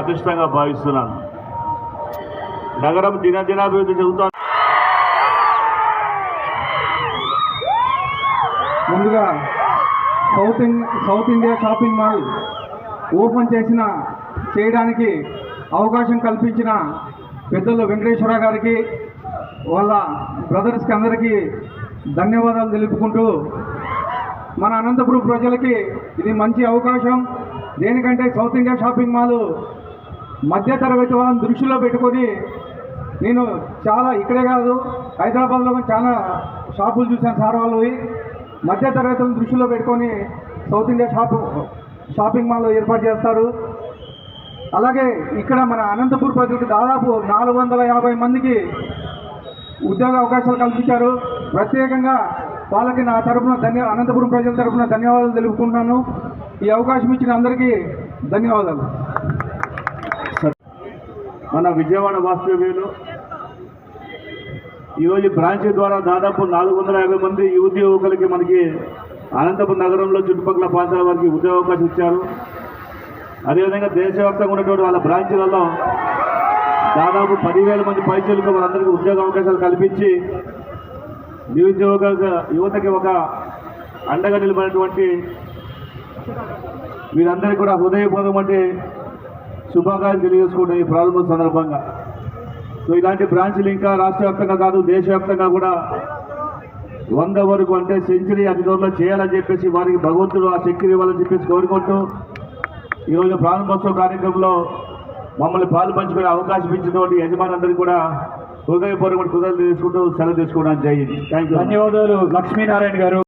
అదృష్టంగా భావిస్తున్నాను. నగరం దినదినాభివృద్ధి చెందుతోంది. ముందుగా south in south India shopping mall open చేసిన చేయడానికి అవకాశం కల్పించిన పెద్దలు వెంకటేశ్వర గారికి వాళ్ళ బ్రదర్స్కి అందరికీ ధన్యవాదాలు తెలుపుకుంటూ మన అనంతపురం ప్రజలకి ఇది మంచి అవకాశం. దేనికంటే సౌత్ ఇండియా షాపింగ్ మాల్ మధ్య తరగతి వాళ్ళని దృష్టిలో పెట్టుకొని నేను చాలా ఇక్కడే కాదు హైదరాబాద్లో చాలా షాపులు చూశాను సార్ వాళ్ళవి మధ్యతరగతులను దృష్టిలో పెట్టుకొని south India shop shopping mall ఏర్పాటు చేస్తారు. అలాగే ఇక్కడ మన అనంతపూర్ ప్రజలకు దాదాపు నాలుగు వందల యాభై మందికి ఉద్యోగ అవకాశాలు కల్పించారు. ప్రత్యేకంగా వాళ్ళకి నా తరపున ధన్య అనంతపురం ప్రజల తరపున ధన్యవాదాలు తెలుపుకుంటున్నాను. ఈ అవకాశం ఇచ్చిన అందరికీ ధన్యవాదాలు. మన విజయవాడ వాస్తవ్యంలో ఈరోజు బ్రాంచ్ ద్వారా దాదాపు నాలుగు వందల యాభై మంది యువతి యువకులకి మనకి అనంతపురం నగరంలో చుట్టుపక్కల ప్రాంతాల వారికి ఉద్యోగ అవకాశం ఇచ్చారు. అదేవిధంగా దేశవ్యాప్తంగా ఉన్నటువంటి వాళ్ళ బ్రాంచ్లలో దాదాపు పదివేల మంది పైచలకు వాళ్ళందరికీ ఉద్యోగ అవకాశాలు కల్పించి నిరుద్యోగ యువతకి ఒక అండగా నిలబడినటువంటి వీరందరికీ కూడా హృదయపూర్వకమంటే శుభాకాంక్షలు తెలియజేసుకుంటాం ఈ ప్రారంభ సందర్భంగా. సో ఇలాంటి బ్రాంచ్లు ఇంకా రాష్ట్ర వ్యాప్తంగా కాదు దేశవ్యాప్తంగా కూడా వంద వరకు అంటే సెంచరీ అతి త్వరలో చేయాలని చెప్పేసి వారికి భగవంతుడు ఆ శక్తి ఇవ్వాలని చెప్పేసి కోరుకుంటూ ఈరోజు ప్రారంభోత్సవ కార్యక్రమంలో మమ్మల్ని పాలు పంచుకునే అవకాశం ఇచ్చినటువంటి యజమానులందరికీ కూడా హృదయపూర్వక కృతజ్ఞతలు తీసుకుంటూ సెలవు తీసుకోవడానికి జరిగింది థ్యాంక్ యూ ధన్యవాదాలు. లక్ష్మీనారాయణ గారు.